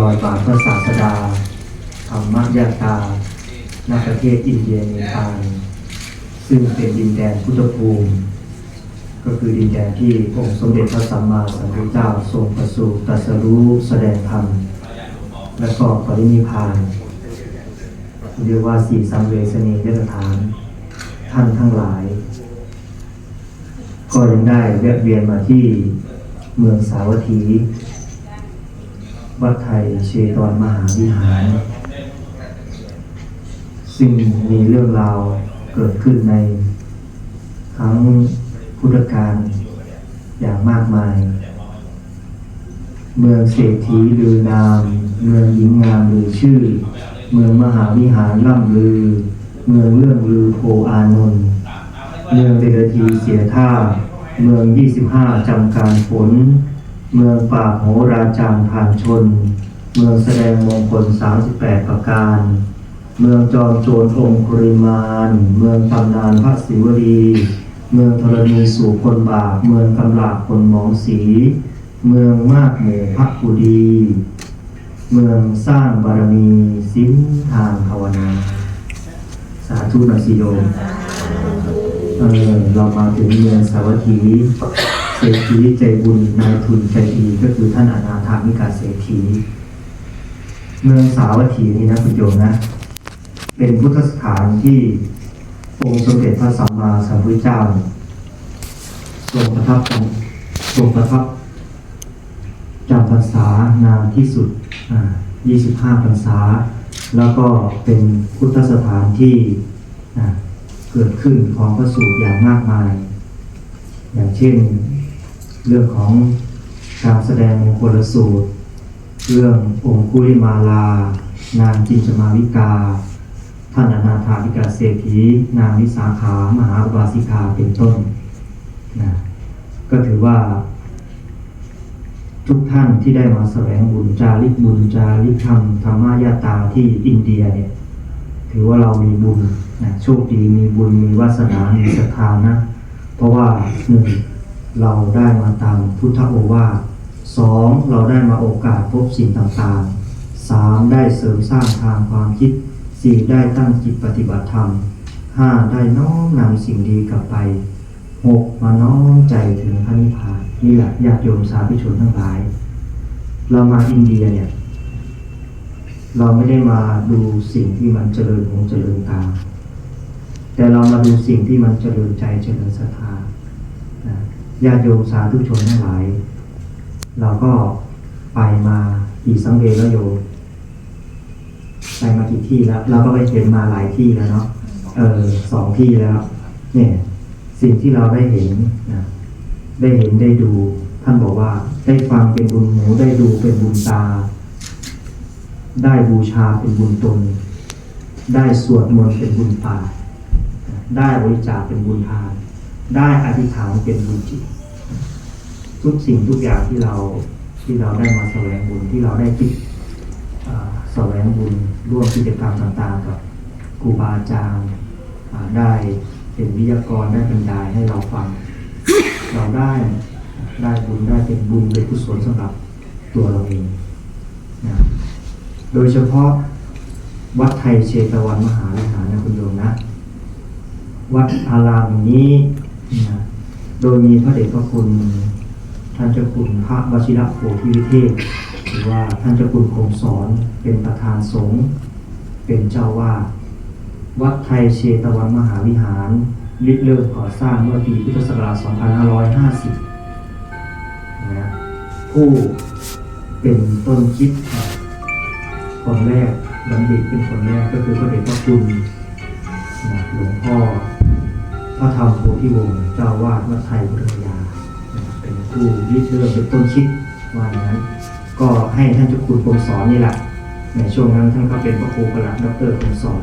รอยบาทพระศาสดาธรรมยาตาณประเทศอินเดียเนปาลซึ่งเป็นดินแดนพุทธภูมิ ก็คือดินแดนที่องค์สมเด็จพระสัมมาสัมพุทธเจ้าทรงประสูติตรัสรู้แสดงธรรมและก็ปรินิพพานเรียกว่าสี่สังเวชนียสถานท่านทั้งหลาย ก็ยังได้แวะเวียนมาที่เมืองสาวัตถี วัดไทยเชตวันมหาวิหาร ซึ่งมีเรื่องราวเกิดขึ้นในครั้งพุทธกาลอย่างมากมาย เมืองเศรษฐีลือนาม เมืองหญิงงามลือชื่อ เมืองมหาวิหารล่ำลือ เมืองเรื่องลือโพอานนท์เมืองเดรธีเสียท่า เมือง 25 จำการผล เมืองป่าโหราจารย์ผ่านชน เมืองแสดงมงคล 38 ประการ เมืองจอมโจรองคุริมาน เมืองตำนานพระศิวลี เมืองธรณีสู่คนบาป เมืองกำลาบคนหมองสี เมืองมากหมู่พระกุดี เมืองสร้างบารมีสิ้นทางภาวนา สาธุนอยสิโยมเออเรามาถึงเมืองสาวัตถี เศรษฐีใจบุญนายทุนใจดีก็คือท่านอนาถามิกาเศรษฐีเมืองสาวัตถีนี่นะคุณโยมนะ เป็นพุทธสถานที่องค์สมเด็จพระสัมมาสัมพุทธเจ้าทรงประทับทรงประทับจำพรรษานานที่สุด 25พรรษา แล้วก็เป็นพุทธสถานที่เกิดขึ้นของพระสูตรอย่างมากมาย อย่างเช่น เรื่องของการแสดงมงคลสูตร เรื่ององคุลิมาลา นางจินจมาวิกา ท่านอนาถาวิกาเศรษฐีนางวิสาขามหาอุบาสิกาเป็นต้นนะก็ถือว่า ทุกท่านที่ได้มาแสวงบุญจาริกบุญจาริกธรรมธรรมายาตาที่อินเดียเนี่ยถือว่าเรามีบุญนะโชคดีมีบุญมีวาสนา มีศรัทธานะ เพราะว่าหนึ่ง เราได้มาตามพุทธโอวาทสองเราได้มาโอกาสพบสิ่งต่างๆสามได้เสริมสร้างทางความคิดสี่ได้ตั้งจิตปฏิบัติธรรมห้าได้น้อมนำสิ่งดีกลับไปหกมาน้อมใจถึงพระนิพพานนี่แหละญาติโยมสาธุชนทั้งหลาย เรามาอินเดียเนี่ย เราไม่ได้มาดูสิ่งที่มันเจริญหูเจริญตาแต่เรามาดูสิ่งที่มันเจริญใจเจริญศรัทธา ญาติโยมสาธุชนทั้งหลาย เราก็ไปมากี่สังเวชแล้วโยมไปมากี่ที่แล้ว เราก็ไปเห็นมาหลายที่แล้วเนาะเออสองที่แล้ว เนี่ย สิ่งที่เราได้เห็นนะได้เห็นได้ดู ท่านบอกว่าได้ฟังเป็นบุญหูได้ดูเป็นบุญตา ได้บูชาเป็นบุญตน ได้สวดมนต์เป็นบุญปาได้บริจาคเป็นบุญทาน ได้อธิษฐานเป็นบุญจิตทุกสิ่งทุกอย่างที่เราที่เราได้มาแสวงบุญที่เราได้คิดแสวงบุญร่วมกิจกรรมต่างๆกับครูบาอาจารย์ได้เป็นวิทยากรได้บรรยายให้เราฟัง เราได้ได้บุญได้เป็นบุญเป็นกุศลสำหรับตัวเราเองนะโดยเฉพาะวัดไทยเชตวันมหาวิหารนะคุณโยมนะ วัดอารามนี้ โดยมีพระเดชพระคุณ ท่านเจ้าคุณพระวชิระโพธิวิเทศหรือว่าท่านเจ้าคุณคงสอนเป็นประธานสงฆ์เป็นเจ้าวาดวัดไทยเชตวันมหาวิหารริเริ่มก่อสร้างเมื่อปีพุทธศักราช 2550 นะผู้เป็นต้นคิดคนแรกบัณฑิตเป็นคนแรกก็คือพระเดชพระคุณหลวงพ่อ ระธรรมโพธิวงศ์เจ้าวาดวัดไทยพุทธยานะเป็นผู้ริเริ่มเป็นต้นคิดว่าอย่างนั้น ก็ให้ท่านเจ้าคุณคงสอนนี่แหละในช่วงนั้นท่านก็เป็นพระครูประหลัดดรคงสอน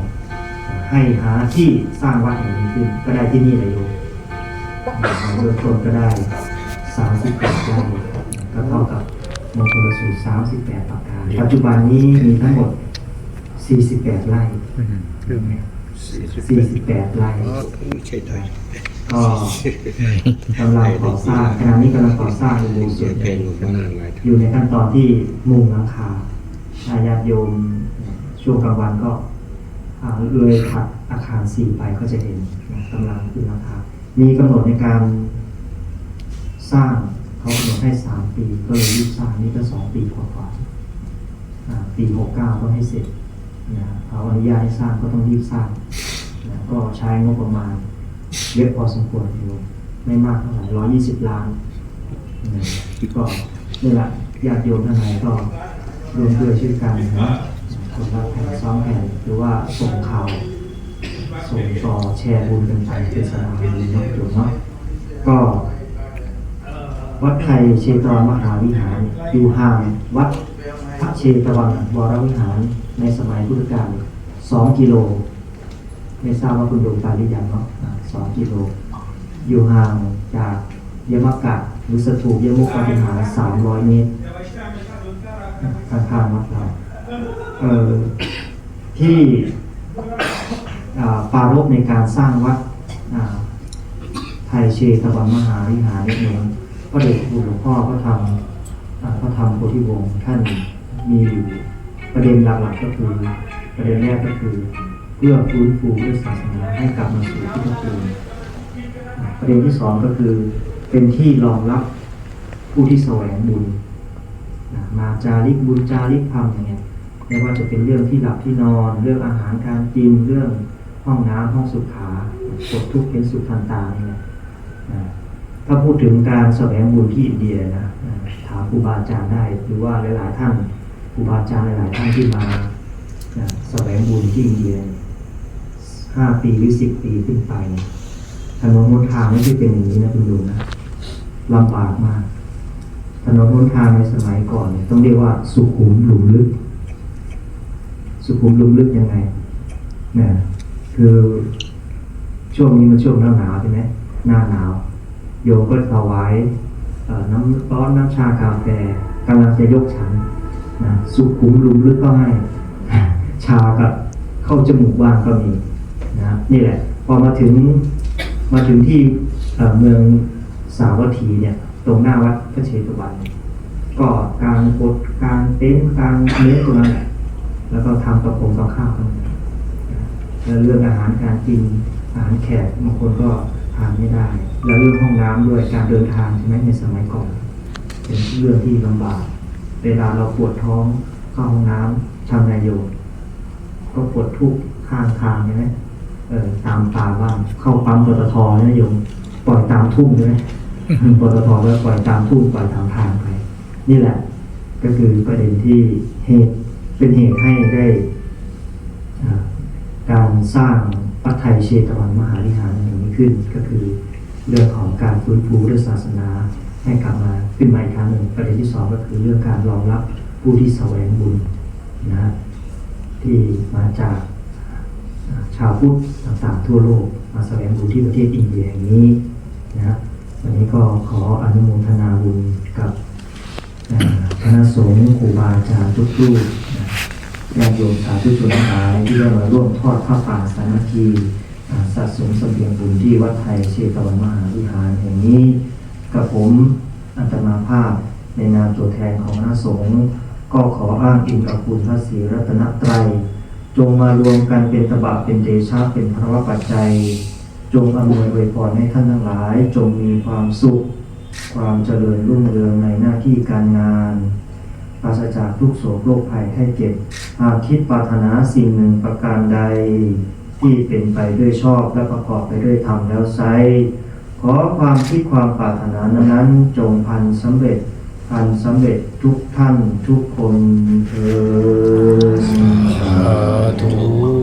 ให้หาที่สร้างวัดแห่งนี้ขึ้นก็ได้ที่นี่เลยโยมเริ่มต้นก็ได้38ไร่ก็เท่ากับมงคลสูตร38ประการปัจจุบันนี้มีทั้งหมด48ไร่ 48ไร่ใช่ไทยก็กำลังก่อสร้างขณะนี้กำลังก่อสร้างอุโบสถเพลงของมันอะไรอยู่ในขั้นตอนที่มุงหลังคาถ้าญาติโยมช่วงกลางวันก็อ่าเลยถัดอาคารสี่ไปก็จะเห็นนะกำลังขึ้นราคามีกำหนดในการสร้างเขากำหนดให้สามปี ก็เลยรีบสร้างนี่ก็สองปีกว่าๆอ่าปีหกเก้าก็ให้เสร็จ นะเขาอนุญาตให้สร้างก็ต้องรีบสร้างนะก็ใช้งบประมาณเยอะพอสมควรอยู่ไม่มากเท่าไหร่ร้อยยี่สิบล้านนะก็นี่แหละญาติโยมท่านไหนก็รวมด้วยช่วยกันนะคนละแผ่นซ้อมแผ่นหรือว่าส่งข่าวส่งต่อแชร์บุญกันไปเป็นสนามบุญเนาะโยมเนาะก็วัดไทยเชตวันมหาวิหารอยู่ห่างวัด พระเชตวันวรวิหารในสมัยพุทธกาลสองกิโล ไม่ทราบว่าคุณโยมตาหรือยังเนาะสองกิโล อยู่ห่างจากยมกะหรือสถูปยมุกปฏิหารสามร้อยเมตรข้างวัดเราเออที่อ่าปรารภในการสร้างวัดไทยเชตวันมหาวิหารนี่เองพระเดชพระคุณหลวงพ่อก็ทำก็ทำโพธิวงศ์ท่าน มีอยู่ประเด็นหลักๆก็คือ ประเด็นแรกก็คือ เพื่อฟื้นฟูด้วยศาสนาให้กลับมาสู่พุทธภูมิประเด็นที่สองก็คือเป็นที่รองรับผู้ที่แสวงบุญมาจาริกบุญจาริกธรรมอย่างเงี้ยไม่ว่าจะเป็นเรื่องที่หลับที่นอนเรื่องอาหารการกินเรื่องห้องน้ำห้องสุขาปลดทุกข์เป็นสุขทันตาเนี่ยถ้าพูดถึงการแสวงบุญที่อินเดียนะนะถามครูบาอาจารย์ได้หรือว่าหลาย ๆ ท่าน ครูบาอาจารย์หลายๆท่านที่มานะแสวงบุญที่อินเดียห้าปีหรือสิบปีขึ้นไปถนนหนทางไม่ใช่เป็นอย่างนี้นะคุณดูนะลำบากมากถนนหนทางในสมัยก่อนเนี่ยต้องเรียกว่าสุขุมหลุมลึก สุขุมหลุมลึกยังไงนี่คือช่วงนี้มันช่วงหน้าหนาวใช่ไหมหน้าหนาว โยมก็ถวายน้ำร้อนน้ำชากาแฟกำลังจะยกฉันน สุขุมหลุมลึกก็ให้ชากับเข้าจมูกบ้างก็มีนะครับนี่แหละ พอมาถึงมาถึงที่เมืองสาวัตถีเนี่ย ตรงหน้าวัดพระเชตวัน ก็การกดการเต็นท์การเนื้อตรงนั้นแหละแล้วก็ทำประพงกับข้าวกันแล้วเรื่องอาหารการกินอาหารแขกบางคนก็ทานไม่ได้ แล้วเรื่องห้องน้ำด้วยการเดินทางใช่ไหมในสมัยก่อน เป็นเรื่องที่ลำบาก เวลาเราปวดท้องเข้าห้องน้ำทำนายโยก็ปวดทุกข้างทางใช่ไหมเออตามตาบ้างเข้าปั๊มปตทนะโยมปล่อยตามทุ่งใช่ไหมปตทก็ปล่อยตามทุ่งปล่อยตามทางไป นี่แหละ ก็คือประเด็นที่เหตุเป็นเหตุให้ได้การสร้างปัทไทยเชตวันมหาวิหารแห่างนี้ขึ้น ก็คือเรื่องของการฟื้นฟูด้วยศาสนา ให้กลับมาขึ้นมาอีกครั้งหนึ่งประเด็นที่สองก็คือเรื่องการรองรับผู้ที่แสวงบุญนะที่มาจากชาวพุทธต่างๆทั่วโลก มาแสวงบุญที่ประเทศอินเดียแห่งนี้นะวันนี้ก็ขออนุโมทนาบุญกับคณะสงฆ์ครูบาอาจารย์ทุกรูปนะญาติโยมสาธุชนทั้งหลายที่ได้มาร่วมทอดผ้าป่าสามัคคีอ่าสะสมเสบียงบุญที่วัดไทยเชตวันมหาวิหารแห่งนี้ กับผมอัตมาภาพ ในนามตัวแทนของคณะสงฆ์ก็ขออ้างอิงกับคุณพระศรีรัตนตรัย จงมารวมกันเป็นตบะเป็นเดชะเป็นพระวปัจจัย จงอำนวยอวยพรให้ท่านทั้งหลาย จงมีความสุข ความเจริญรุ่งเรืองในหน้าที่การงานปราศจากทุกโศกโรคภัยไข้เจ็บหากคิดปรารถนาสิ่งหนึ่งประการใด ที่เป็นไปด้วยชอบและประกอบไปด้วยธรรมแล้วไซ ขอความคิดความปรารถนานั้นจงพันสำเร็จพันสำเร็จทุกท่านทุกคนเถิดสาธุ